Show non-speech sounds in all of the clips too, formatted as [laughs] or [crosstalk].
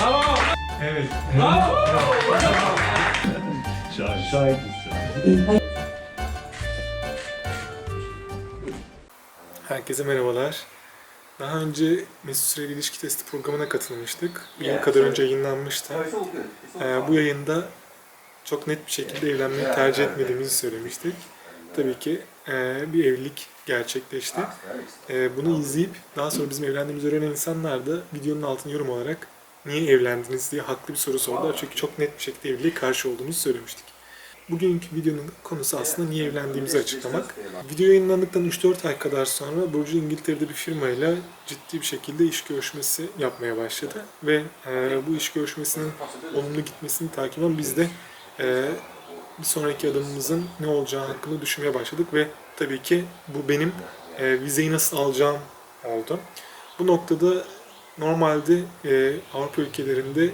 Bravo. Evet. Bravo. Herkese merhabalar. Daha önce Mesut Süreli İlişki Testi programına katılmıştık. Bir yıl kadar önce yayınlanmıştı. Ee, bu yayında çok net bir şekilde evlenmeyi tercih etmediğimizi söylemiştik. Tabii ki e, bir evlilik gerçekleşti. E, bunu izleyip daha sonra bizim evlendiğimizi öğrenen insanlar da videonun altına yorum olarak niye evlendiniz diye haklı bir soru sordular. Çünkü çok net bir şekilde evliliğe karşı olduğumuzu söylemiştik. Bugünkü videonun konusu aslında niye evlendiğimizi açıklamak. Video yayınlandıktan 3-4 ay kadar sonra Burcu İngiltere'de bir firmayla ciddi bir şekilde iş görüşmesi yapmaya başladı. Ve e, bu iş görüşmesinin olumlu gitmesini takiben biz de e, bir sonraki adımımızın ne olacağı hakkında düşünmeye başladık ve tabii ki bu benim e, vizeyi nasıl alacağım oldu. Bu noktada normalde e, Avrupa ülkelerinde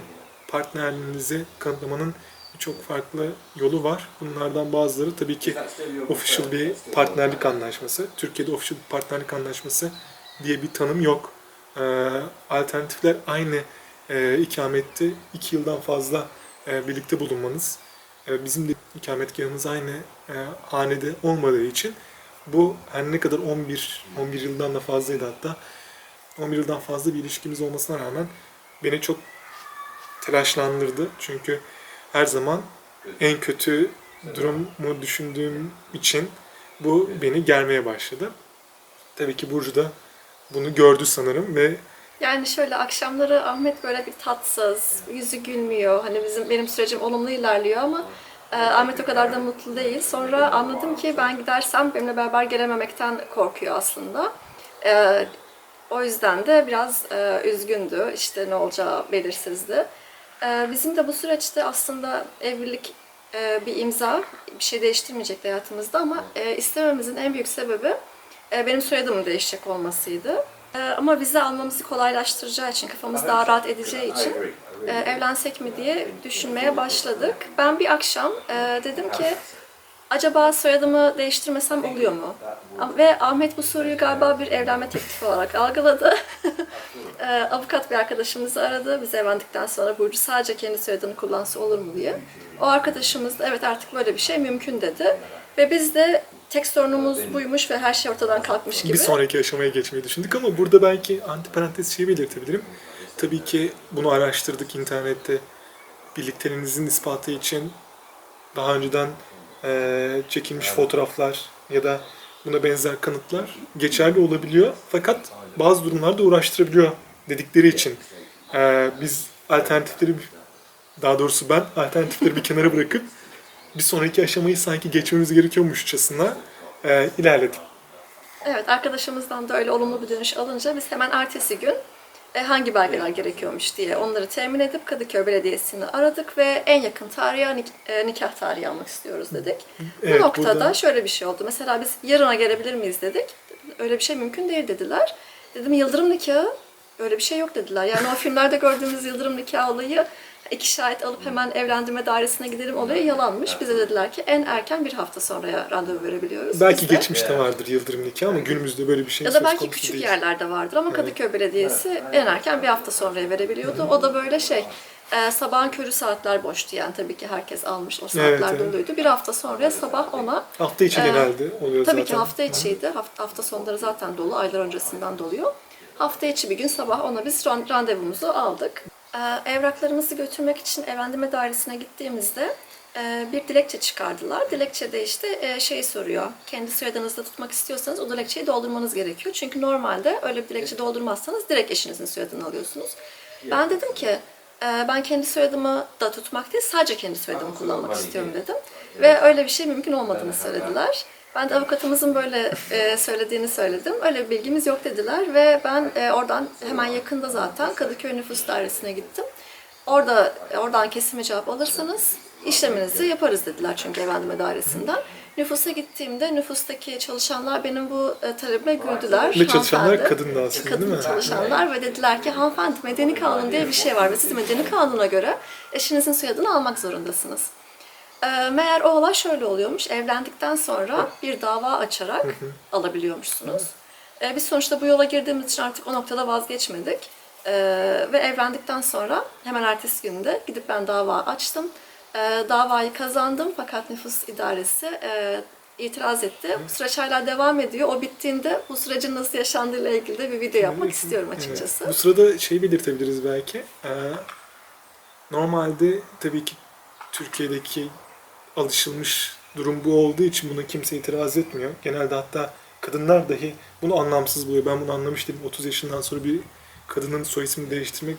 partnerliğinizi kanıtlamanın birçok farklı yolu var. Bunlardan bazıları tabii ki official bir partnerlik anlaşması. Türkiye'de official partnerlik anlaşması diye bir tanım yok. Ee, alternatifler aynı e, ikamette iki yıldan fazla e, birlikte bulunmanız. E, bizim de ikametgahımız aynı e, hanede olmadığı için bu her ne kadar 11 11 yıldan da fazlaydı hatta 11 yıldan fazla bir ilişkimiz olmasına rağmen beni çok telaşlandırdı. Çünkü her zaman en kötü durumu düşündüğüm için bu beni germeye başladı. Tabii ki Burcu da bunu gördü sanırım ve Yani şöyle akşamları Ahmet böyle bir tatsız, yüzü gülmüyor. Hani bizim benim sürecim olumlu ilerliyor ama e, Ahmet o kadar da mutlu değil. Sonra anladım ki ben gidersem benimle beraber gelememekten korkuyor aslında. E, o yüzden de biraz e, üzgündü. İşte ne olacağı belirsizdi. E, bizim de bu süreçte aslında evlilik e, bir imza, bir şey değiştirmeyecekti hayatımızda ama e, istememizin en büyük sebebi e, benim soyadımın değişecek olmasıydı. E, ama vize almamızı kolaylaştıracağı için, kafamız daha rahat edeceği için e, evlensek mi diye düşünmeye başladık. Ben bir akşam e, dedim ki acaba soyadımı değiştirmesem oluyor mu? Ve Ahmet bu soruyu galiba bir evlenme teklifi olarak algıladı. [laughs] E, avukat bir arkadaşımızı aradı. Biz evlendikten sonra Burcu sadece kendi soyadını kullansa olur mu diye. O arkadaşımız da evet artık böyle bir şey mümkün dedi. Ve biz de tek sorunumuz buymuş ve her şey ortadan kalkmış gibi. bir sonraki aşamaya geçmeyi düşündük ama burada belki antiparantez şeyi belirtebilirim. Tabii ki bunu araştırdık internette. Birlikteliğinizin ispatı için daha önceden eee, çekilmiş fotoğraflar ya da buna benzer kanıtlar geçerli olabiliyor. Fakat bazı durumlarda uğraştırabiliyor dedikleri için eee, biz alternatifleri daha doğrusu ben alternatifleri bir kenara bırakıp bir sonraki aşamayı sanki geçmemiz gerekiyormuşçasına eee ilerledik. Evet, arkadaşımızdan da öyle olumlu bir dönüş alınca biz hemen ertesi gün e, hangi belgeler gerekiyormuş diye onları temin edip Kadıköy Belediyesi'ni aradık ve en yakın tarihe nik- e, nikah tarihi almak istiyoruz dedik. Evet, Bu noktada burada- şöyle bir şey oldu. Mesela biz yarına gelebilir miyiz dedik. Öyle bir şey mümkün değil dediler. Dedim yıldırım nikahı öyle bir şey yok dediler. Yani o filmlerde gördüğümüz yıldırım nikahı olayı iki şahit alıp hemen evlendirme dairesine gidelim olayı yalanmış. Bize dediler ki en erken bir hafta sonraya randevu verebiliyoruz. Belki Biz de- geçmişte vardır yıldırım nikahı ama günümüzde böyle bir şey ya söz da belki konusu küçük değil. yerlerde vardır ama Kadıköy Belediyesi en erken bir hafta sonraya verebiliyordu. O da böyle şey, e, sabahın körü saatler boştu yani tabii ki herkes almış o saatler Evet, evet. doluydu. Bir hafta sonraya sabah ona, Hafta içi Ee, genelde oluyor tabii zaten. ki hafta içiydi, hafta, hafta sonları zaten dolu, aylar öncesinden doluyor. Hafta içi bir gün sabah ona biz ran- randevumuzu aldık. E, evraklarımızı götürmek için evlendirme dairesine gittiğimizde e, bir dilekçe çıkardılar. Dilekçede işte e, şeyi soruyor. Kendi soyadınızda tutmak istiyorsanız o dilekçeyi doldurmanız gerekiyor. Çünkü normalde öyle bir dilekçe doldurmazsanız direkt eşinizin soyadını alıyorsunuz. Ben dedim ki e, ben kendi soyadımı da tutmak değil sadece kendi soyadımı kullanmak istiyorum dedim. Ve öyle bir şey mümkün olmadığını söylediler. Ben de avukatımızın böyle e, söylediğini söyledim. Öyle bir bilgimiz yok dediler ve ben e, oradan hemen yakında zaten Kadıköy Nüfus Dairesi'ne gittim. Orada oradan kesime cevap alırsanız işleminizi yaparız dediler çünkü evlendirme dairesinden. Nüfusa gittiğimde nüfustaki çalışanlar benim bu e, talebime güldüler. Ve çalışanlar kadındı aslında, kadın değil mi? çalışanlar ve dediler ki hanımefendi medeni kanun diye bir şey var ve siz medeni kanuna göre eşinizin soyadını almak zorundasınız. Ee, meğer o olay şöyle oluyormuş. Evlendikten sonra bir dava açarak alabiliyormuşsunuz. Ee, biz sonuçta bu yola girdiğimiz için artık o noktada vazgeçmedik. Ee, ve evlendikten sonra hemen ertesi günde gidip ben dava açtım. Davayı kazandım fakat nüfus idaresi e, itiraz etti. Bu süreç hala devam ediyor. O bittiğinde bu sürecin nasıl yaşandığıyla ilgili de bir video yapmak istiyorum açıkçası. Evet. Bu sırada şey belirtebiliriz belki. Normalde tabii ki Türkiye'deki alışılmış durum bu olduğu için buna kimse itiraz etmiyor. Genelde hatta kadınlar dahi bunu anlamsız buluyor. Ben bunu anlamıştım. 30 yaşından sonra bir kadının soy ismini değiştirmek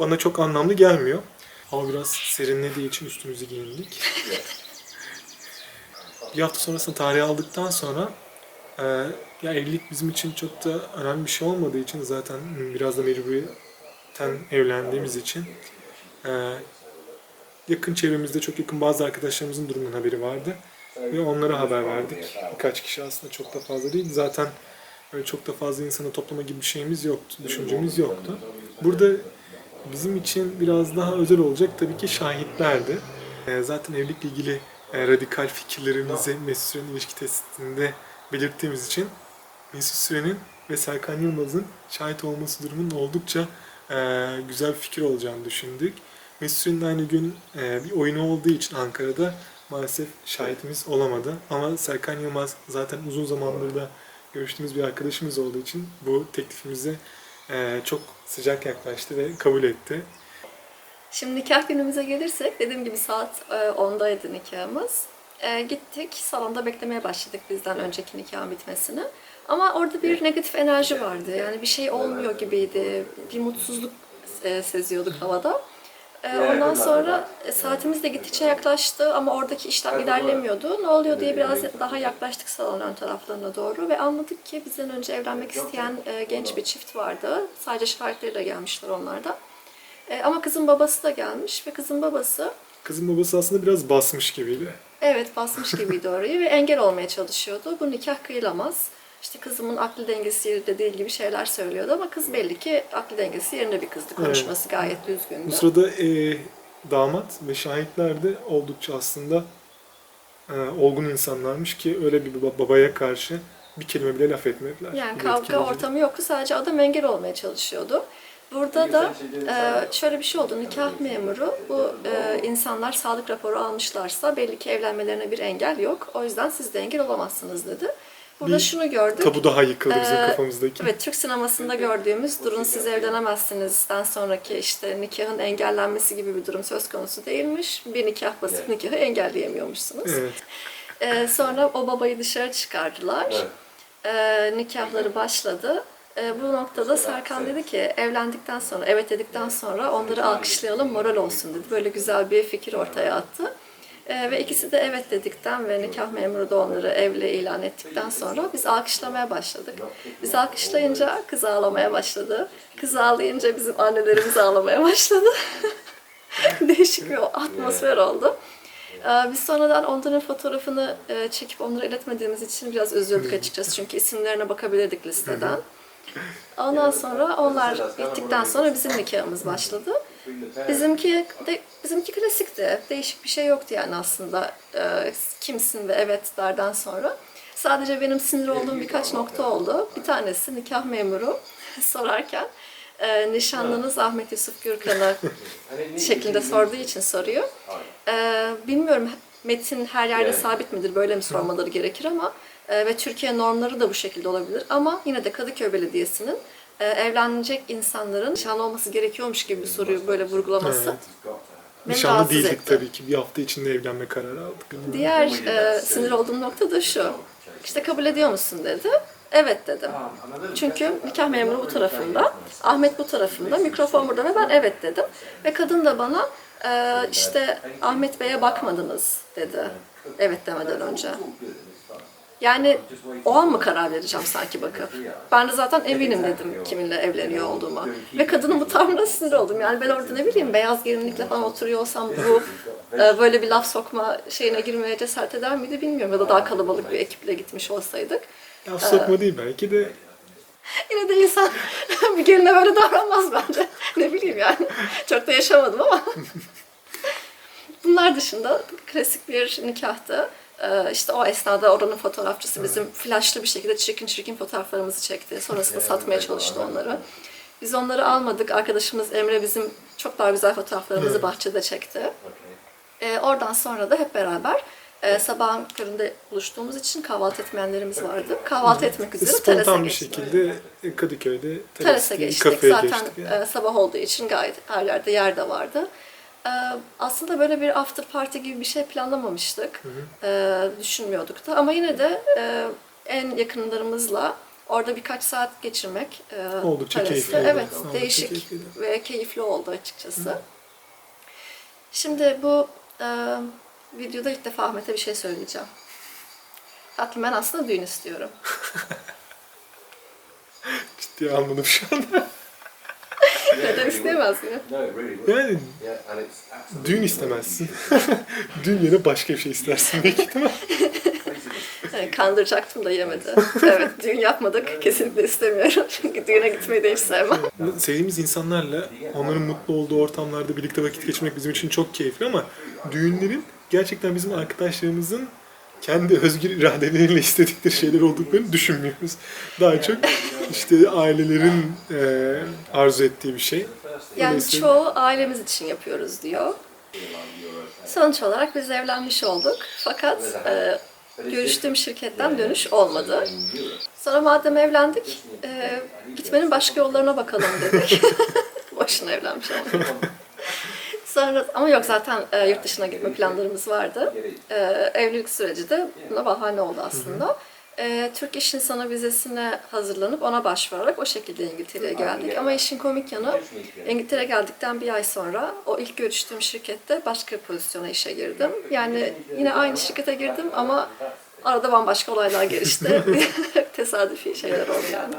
bana çok anlamlı gelmiyor. Hava biraz serinlediği için üstümüzü giyindik. [laughs] bir hafta sonrasında tarihi aldıktan sonra e, ya evlilik bizim için çok da önemli bir şey olmadığı için zaten biraz da mecburiyetten evlendiğimiz için e, yakın çevremizde çok yakın bazı arkadaşlarımızın durumunun haberi vardı. Ve onlara haber verdik. Birkaç kişi aslında çok da fazla değil. Zaten öyle çok da fazla insanı toplama gibi bir şeyimiz yoktu, düşüncemiz yoktu. Burada bizim için biraz daha özel olacak tabii ki şahitlerdi. E, zaten evlilikle ilgili e, radikal fikirlerimizi Mesut Süren'in ilişki testinde belirttiğimiz için Mesut Süren'in ve Serkan Yılmaz'ın şahit olması durumunun oldukça e, güzel bir fikir olacağını düşündük. Mesut Süren'in aynı gün e, bir oyunu olduğu için Ankara'da maalesef şahitimiz olamadı. Ama Serkan Yılmaz zaten uzun zamandır da görüştüğümüz bir arkadaşımız olduğu için bu teklifimize e, çok sıcak yaklaştı ve kabul etti. Şimdi nikah günümüze gelirsek dediğim gibi saat e, 10'daydı nikahımız. E, gittik salonda beklemeye başladık bizden önceki nikahın bitmesini. Ama orada bir negatif enerji vardı. Yani bir şey olmuyor gibiydi. Bir mutsuzluk e, seziyorduk havada. E, ondan sonra e, saatimiz de gittikçe yaklaştı ama oradaki işlem ilerlemiyordu. Ne oluyor diye biraz daha yaklaştık salonun ön taraflarına doğru ve anladık ki bizden önce evlenmek isteyen e, genç bir çift vardı. Sadece şahitleriyle gelmişler onlar da. E, ama kızın babası da gelmiş ve kızın babası Kızın babası aslında biraz basmış gibiydi. evet basmış gibiydi orayı ve engel olmaya çalışıyordu. Bu nikah kıyılamaz. İşte kızımın aklı dengesi yerinde değil gibi şeyler söylüyordu ama kız belli ki aklı dengesi yerinde bir kızdı. Konuşması gayet düzgündü. Bu sırada e, damat ve şahitler de oldukça aslında e, olgun insanlarmış ki öyle bir baba- babaya karşı bir kelime bile laf etmediler. Yani kavga ortamı yoktu. Sadece adam engel olmaya çalışıyordu. Burada da e, şöyle bir şey oldu. Nikah memuru bu e, insanlar sağlık raporu almışlarsa belli ki evlenmelerine bir engel yok. O yüzden siz de engel olamazsınız dedi. Burada Bir şunu gördük. Tabu daha yıkıldı bizim Ee, kafamızdaki. Evet, Türk sinemasında gördüğümüz durun siz evlenemezsinizden sonraki işte nikahın engellenmesi gibi bir durum söz konusu değilmiş. Bir nikah basıp nikahı engelleyemiyormuşsunuz. Evet. Ee, sonra o babayı dışarı çıkardılar. Ee, nikahları başladı. Ee, bu noktada Serkan dedi ki evlendikten sonra, evet dedikten sonra onları alkışlayalım, moral olsun dedi. Böyle güzel bir fikir ortaya attı. Ee, ve ikisi de evet dedikten ve nikah memuru da onları evli ilan ettikten sonra biz alkışlamaya başladık. Biz alkışlayınca kız ağlamaya başladı. Kız ağlayınca bizim annelerimiz ağlamaya başladı. [laughs] Değişik bir atmosfer oldu. Ee, Biz sonradan onların fotoğrafını e, çekip onlara iletmediğimiz için biraz üzüldük açıkçası. Çünkü isimlerine bakabilirdik listeden. Ondan sonra onlar bittikten sonra bizim nikahımız başladı. Bizimki de bizimki klasikti. Değişik bir şey yoktu yani aslında. Ee, kimsin ve evetlerden sonra. Sadece benim sinir olduğum birkaç nokta oldu. Bir tanesi nikah memuru [laughs] sorarken e, nişanlınız Ahmet Yusuf Gürkan'ı [laughs] şeklinde sorduğu için soruyor. Ee, bilmiyorum metin her yerde sabit midir, böyle mi sormaları gerekir ama e, ve Türkiye normları da bu şekilde olabilir ama yine de Kadıköy Belediyesi'nin e, evlenecek insanların nişanlı olması gerekiyormuş gibi bir soruyu böyle vurgulaması Evet. beni Nişanlı rahatsız değildik etti. tabii ki. Bir hafta içinde evlenme kararı aldık. Diğer e, sinir olduğum nokta da şu. İşte kabul ediyor musun dedi. Evet dedim. Çünkü nikah memuru bu tarafımda, Ahmet bu tarafımda, mikrofon burada ve ben evet dedim. Ve kadın da bana e, işte Ahmet Bey'e bakmadınız dedi. Evet demeden önce. Yani o an mı karar vereceğim sanki bakıp? Ben de zaten eminim dedim kiminle evleniyor olduğuma. Ve kadının bu tavrına sinir oldum. Yani ben orada ne bileyim beyaz gelinlikle falan oturuyor olsam bu e, böyle bir laf sokma şeyine girmeye cesaret eder miydi bilmiyorum. Ya da daha kalabalık bir ekiple gitmiş olsaydık. Ya sokma değil belki de Yine de insan [laughs] bir geline böyle davranmaz bence. Ne bileyim yani. Çok da yaşamadım ama. [laughs] Bunlar dışında klasik bir nikahtı. Ee, işte o esnada oranın fotoğrafçısı bizim flashlı bir şekilde çirkin çirkin fotoğraflarımızı çekti. Sonrasında satmaya çalıştı onları. Biz onları almadık. Arkadaşımız Emre bizim çok daha güzel fotoğraflarımızı bahçede çekti. Ee, oradan sonra da hep beraber e, sabahın köründe buluştuğumuz için kahvaltı etmeyenlerimiz vardı. Kahvaltı etmek üzere terasa Spontan bir geçtik. şekilde Kadıköy'de Terasa geçtik. kafeye Zaten geçtik. yani. e, sabah olduğu için gayet her yerde yer de vardı. E, aslında böyle bir after party gibi bir şey planlamamıştık. E, düşünmüyorduk da ama yine de e, en yakınlarımızla orada birkaç saat geçirmek e, Oldukça terasta- keyifliydi. Evet, Oldukça değişik keyifliydi. ve keyifli oldu açıkçası. Şimdi bu e, videoda ilk defa Ahmet'e bir şey söyleyeceğim. Tatlım ben aslında düğün istiyorum. [laughs] Ciddiye almadım şu anda. Neden mi? Really would. Yani düğün istemezsin. [laughs] düğün yerine başka bir şey istersin büyük ihtimal. Yani kandıracaktım da yemedi. Evet, [laughs] düğün yapmadık. Kesinlikle istemiyorum. [laughs] Çünkü düğüne gitmeyi de hiç sevmem. Sevdiğimiz insanlarla onların mutlu olduğu ortamlarda birlikte vakit geçirmek bizim için çok keyifli ama düğünlerin gerçekten bizim arkadaşlarımızın kendi özgür iradeleriyle istedikleri şeyler olduklarını düşünmüyoruz. Daha çok işte ailelerin eee, arzu ettiği bir şey. Yani Dolayısıyla- çoğu ailemiz için yapıyoruz diyor. Sonuç olarak biz evlenmiş olduk. Fakat e, görüştüğüm şirketten dönüş olmadı. Sonra madem evlendik, e, gitmenin başka yollarına bakalım dedik. [laughs] Boşuna evlenmiş olduk. Sonra ama yok zaten e, yurt dışına gitme planlarımız vardı. E, evlilik süreci de buna bahane oldu aslında. E, Türk İş İnsanı vizesine hazırlanıp ona başvurarak o şekilde İngiltere'ye geldik. Ama işin komik yanı İngiltere geldikten bir ay sonra o ilk görüştüğüm şirkette başka bir pozisyona işe girdim. Yani yine aynı şirkete girdim ama arada bambaşka olaylar gelişti. [laughs] [laughs] Tesadüfi şeyler oldu yani.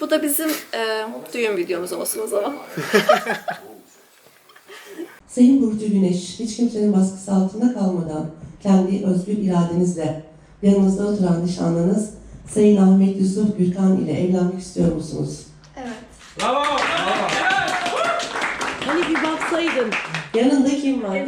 Bu da bizim e, düğün videomuz olsun o zaman. [laughs] Sayın Burcu Güneş, hiç kimsenin baskısı altında kalmadan kendi özgür iradenizle yanınızda oturan nişanlınız Sayın Ahmet Yusuf Gürkan ile evlenmek istiyor musunuz? Evet. Hani bir baksaydın. Yanında kim var? [laughs]